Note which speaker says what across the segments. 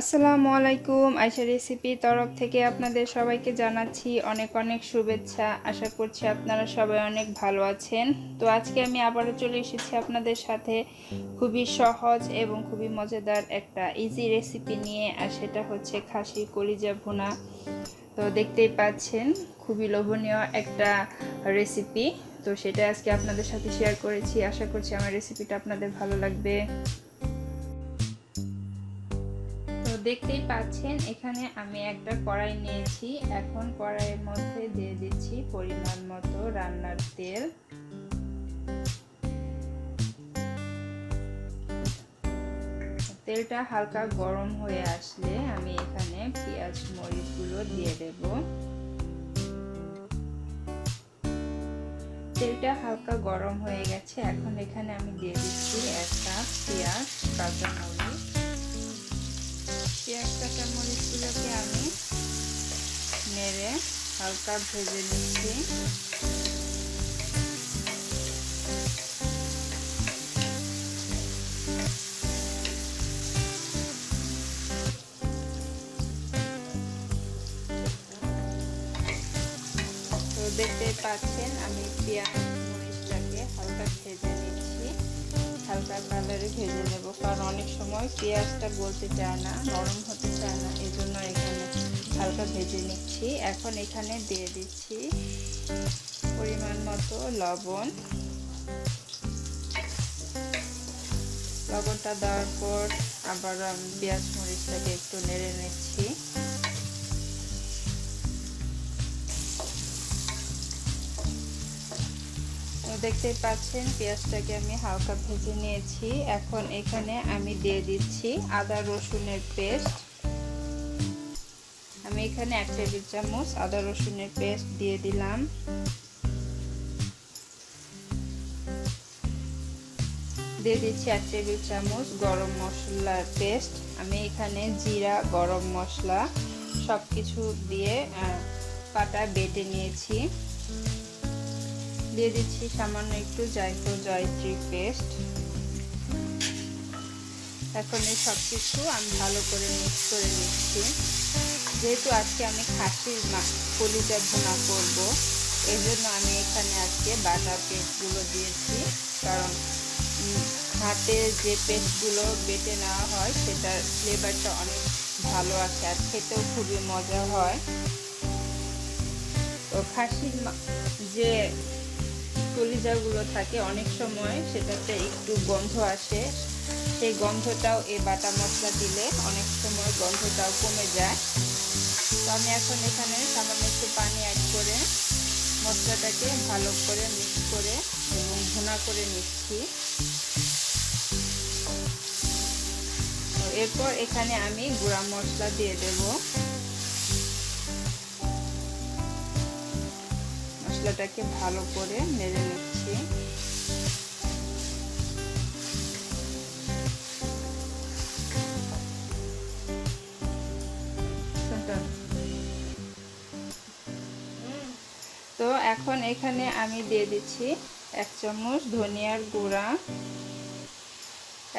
Speaker 1: আসসালামু আলাইকুম আয়সা রেসিপি তরফ থেকে আপনাদের সবাইকে জানাচ্ছি অনেক অনেক শুভেচ্ছা। আশা করছি আপনারা সবাই অনেক ভালো আছেন। তো আজকে আমি আবারও চলে এসেছি আপনাদের সাথে খুবই সহজ এবং খুবই মজাদার একটা ইজি রেসিপি নিয়ে, আর সেটা হচ্ছে খাসি কলিজা ভুনা। তো দেখতেই পাচ্ছেন, খুবই লোভনীয় একটা রেসিপি তো সেটা আজকে আপনাদের সাথে শেয়ার করেছি। আশা করছি আমার রেসিপিটা আপনাদের ভালো লাগবে। দেখতেই পাচ্ছেন, এখানে আমি একটা কড়াই নিয়েছি। এখন কড়াইয়ের মধ্যে দিয়ে দিচ্ছি পরিমাণ মতো রান্নার তেল। তেলটা হালকা গরম হয়ে আসলে আমি এখানে পেঁয়াজ, মরিচগুলো দিয়ে দেব। তেলটা হালকা গরম হয়ে গেছে, এখন এখানে আমি দিয়ে দিচ্ছি একটা পেঁয়াজ কাঁচা মরিচ পেঁয়াজ কাটা মরিচগুলোকে আমি নেড়ে হালকা ভেজে নিচ্ছি। দেখতে পাচ্ছেন আমি পেঁয়াজ হালকা কালারে ভেজে নেব, কারণ অনেক সময় পেঁয়াজটা গলতে চায় না, নরম হতে চায় না এই জন্য এখানে হালকা ভেজে নিচ্ছি। এখন এখানে দিয়ে দিচ্ছি পরিমাণ মতো লবণ। লবণটা দেওয়ার পর আবার পেঁয়াজ মরিচটাকে একটু নেড়ে নিচ্ছি। দেখতে পাচ্ছেন, পেঁয়াজটাকে আমি হালকা ভেজে নিয়েছি। এখন এখানে আমি দিয়ে দিচ্ছি আদা রসুনের পেস্ট। আমি এখানে এক টেবিল চামচ আদা রসুনের পেস্ট দিয়ে দিলাম। দিয়ে দিচ্ছি এক টেবিল চামচ গরম মশলার পেস্ট। আমি এখানে জিরা, গরম মশলা সব কিছু দিয়ে পাটা বেটে নিয়েছি। দিয়ে দিচ্ছি সামান্য একটু জায়ফল, জয়ত্রী পেস্ট। এখন এই সব কিছু আমি ভালো করে মিক্স করে নিচ্ছি। যেহেতু আজকে আমি খাসির কলিজা ভুনা করব এই জন্য আমি এখানে আজকে বাটা পেস্টগুলো দিয়েছি। কারণ হাতে যে পেস্টগুলো বেটে নেওয়া হয়, সেটার ফ্লেভারটা অনেক ভালো আসে আর খেতেও খুবই মজা হয়। তো খাসির যে কলিজাগুলো থাকে অনেক সময়, সেটাতে একটু গন্ধ আসে। সেই গন্ধটাও এই বাটা মশলা দিলে অনেক সময় গন্ধটাও কমে যায়। তো আমি এখন এখানে সামান্য একটু পানি অ্যাড করে মশলাটাকে ভালো করে মিক্স করে এবং ভুনা করে নিচ্ছি। এরপর এখানে আমি গুঁড়া মশলা দিয়ে দেবো। মশলাটাকে ভালো করে নেড়ে নিচ্ছি। তো এখন এখানে আমি দিয়ে দিচ্ছি এক চামচ ধনিয়ার গুঁড়া,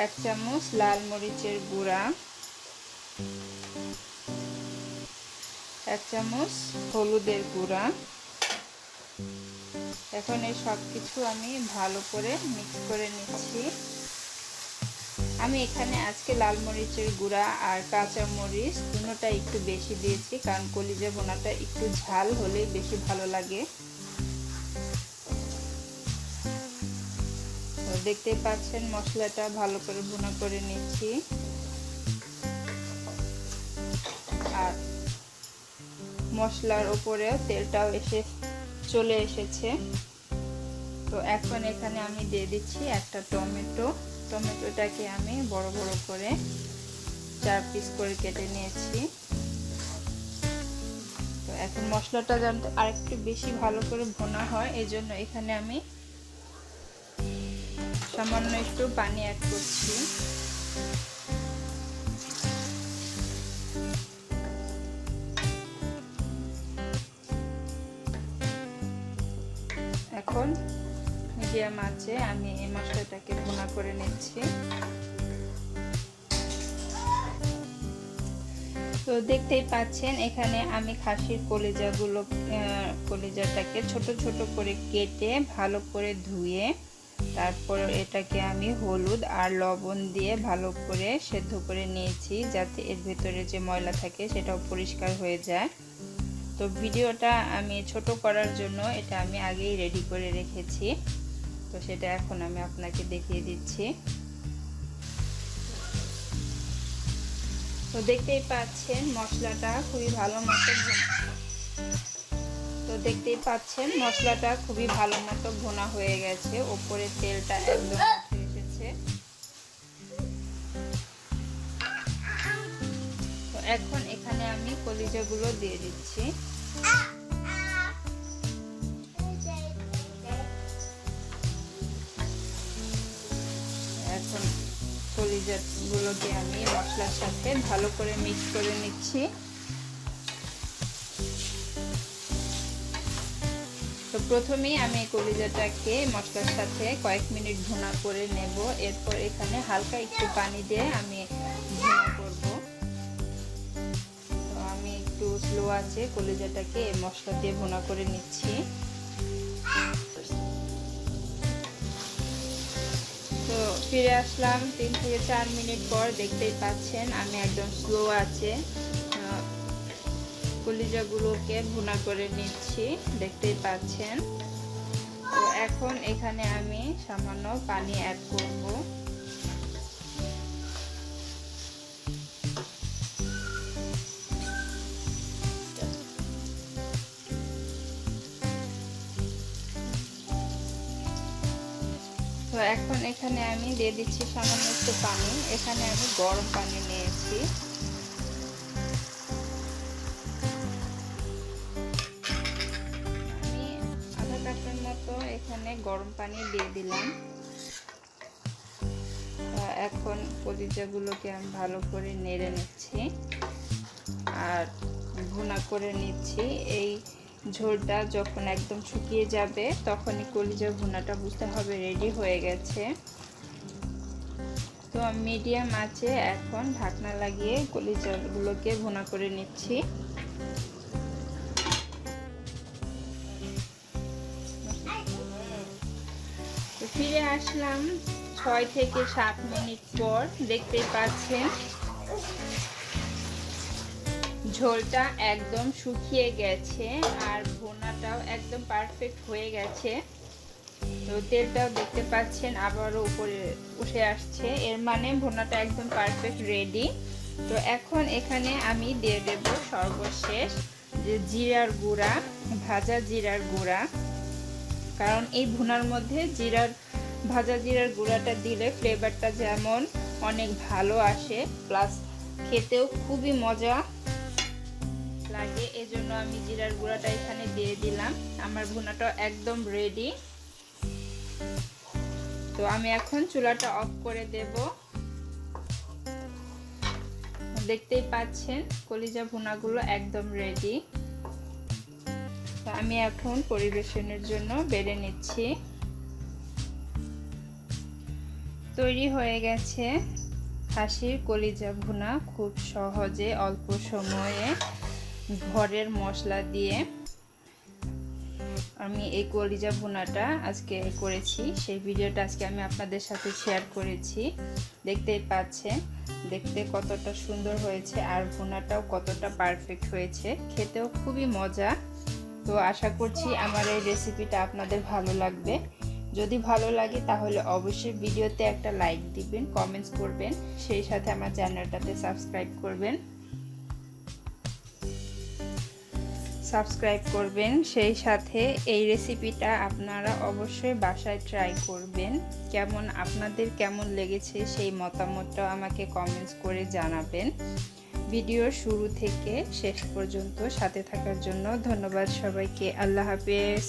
Speaker 1: এক চামচ লাল মরিচের গুঁড়া, এক চামচ হলুদের গুঁড়া। এখন এই সব কিছু আমি ভালো করে মিক্স করে নিচ্ছি। আমি এখানে আজকে লাল মরিচের গুঁড়া আর কাঁচা মরিচ দুটোটা একটু বেশি দিয়েছি, কারণ কলিজা বোনাটা একটু ঝাল হলে বেশি ভালো লাগে। দেখতে পাচ্ছেন মশলাটা ভালো করে ভুনা করে নিচ্ছি। আর মশলার উপরেও তেলটাও এসে চলে এসেছে। তো এখন এখানে আমি দিয়ে দিচ্ছি একটা টমেটো। টমেটোটাকে আমি বড় বড় করে চার পিস করে কেটে নিয়েছি। তো এখন মশলাটা জানতে আরেকটু বেশি ভালো করে ভোনা হয় এই জন্য এখানে আমি সামান্য একটু পানি অ্যাড করছি। মিডিয়াম আছে আমি এই মশলাটাকে ভুনা করে নিচ্ছি। তো দেখতেই পাচ্ছেন, এখানে আমি খাসির কলিজাগুলো কলিজাটাকে ছোট ছোট করে কেটে ভালো করে ধুয়ে, তারপর এটাকে আমি হলুদ আর লবণ দিয়ে ভালো করে সেদ্ধ করে নিয়েছি, যাতে এর ভেতরে যে ময়লা থাকে সেটাও পরিষ্কার হয়ে যায়। তো ভিডিওটা আমি ছোট করার জন্য এটা আমি আগেই রেডি করে রেখেছি। তো সেটা এখন আমি আপনাকে দেখিয়ে দিচ্ছি। তো দেখতেই পাচ্ছেন মশলাটা খুবই ভালো মতো তো দেখতেই পাচ্ছেন মশলাটা খুবই ভালো মতো ভুনা হয়ে গেছে। ওপরে তেলটা একদম এসেছে। তো এখন এখানে আমি কলিজাগুলো দিয়ে দিচ্ছি। কলিজাগুলোকে আমি মশলার সাথে ভালো করে মিক্স করে নিচ্ছি। তো প্রথমেই আমি কলিজাটাকে মশলার সাথে কয়েক মিনিট ভুনা করে নেব। এরপর এখানে হালকা একটু পানি দিয়ে আমি ভুনা করব। তো আমি একটু স্লো আছে, কলিজাটাকে মশলা দিয়ে ভুনা করে নিচ্ছি। ফিরে আসলাম। তিন থেকে চার মিনিট পর দেখতেই পাচ্ছেন আমি একদম স্লো আছে। কলিজাগুলোকে ভুনা করে নিচ্ছি, দেখতেই পাচ্ছেন। তো এখন এখানে আমি সামান্য পানি অ্যাড করব। এখন এখানে আমি দিয়ে দিচ্ছি সামান্য একটু পানি। এখানে আমি গরম পানি নিয়েছি। আমি আধা কাপের মতো এখানে গরম পানি দিয়ে দিলাম। এখন কলিজাগুলোকে আমি ভালো করে নেড়ে নিচ্ছি। আর ভুনা করে নিচ্ছি। এই ঝোলটা যখন একদম শুকিয়ে যাবে, তখনই কলিজা ভুনাটা বুঝতে হবে রেডি হয়ে গেছে। তো মিডিয়াম আছে, এখন ঢাকনা লাগিয়ে কলিজাগুলোকে ভুনা করে নিচ্ছি। ফিরে আসলাম ছয় থেকে সাত মিনিট পর, দেখতেই পাচ্ছেন। ঝোলটা একদম শুকিয়ে গেছে আর ভুনাটাও একদম পারফেক্ট হয়ে গেছে। তো তেলটাও দেখতে পাচ্ছেন আবারও উপরে উঠে আসছে। এর মানে ভুনাটা একদম পারফেক্ট রেডি তো এখন এখানে আমি দিয়ে দেব সর্বশেষ যে জিরার গুঁড়া, ভাজা জিরার গুঁড়া। কারণ এই ভুনার মধ্যে জিরার, ভাজা জিরার গুঁড়াটা দিলে ফ্লেভারটা যেমন অনেক ভালো আসে প্লাস খেতেও খুবই মজা। লাগে, এজন্য আমি জিরার গুঁড়াটা এখানে দিয়ে দিলাম। আমার ভুনাটা একদম রেডি তো আমি এখন চুলাটা অফ করে দেব। দেখতেই পাচ্ছেন, কলিজা ভুনাগুলো একদম রেডি তো আমি এখন পরিবেশনের জন্য বেড়ে নিচ্ছি। তৈরি হয়ে গেছে খাসির কলিজা ভুনা খুব সহজে, অল্প সময়ে। ঘরের মশলা দিয়ে আমি এই কলিজা ভুনাটা আজকে করেছি। সেই ভিডিওটা আজকে আমি আপনাদের সাথে শেয়ার করেছি। দেখতেই পাচ্ছেন, দেখতে কতটা সুন্দর হয়েছে আর ভুনাটাও কতটা পারফেক্ট হয়েছে। খেতেও খুবই মজা। তো আশা করছি আমার এই রেসিপিটা আপনাদের ভালো লাগবে। যদি ভালো লাগে তাহলে অবশ্যই ভিডিওতে একটা লাইক দিবেন কমেন্টস করবেন। সেই সাথে আমার চ্যানেলটাতে সাবস্ক্রাইব করবেন। সাবস্ক্রাইব করবেন। সেই সাথে এই রেসিপিটা আপনারা অবশ্যই বাসায় ট্রাই করবেন। কেমন, আপনাদের কেমন লেগেছে সেই মতামতটাও আমাকে কমেন্টস করে জানাবেন। ভিডিওর শুরু থেকে শেষ পর্যন্ত সাথে থাকার জন্য ধন্যবাদ সবাইকে। আল্লাহ হাফেজ।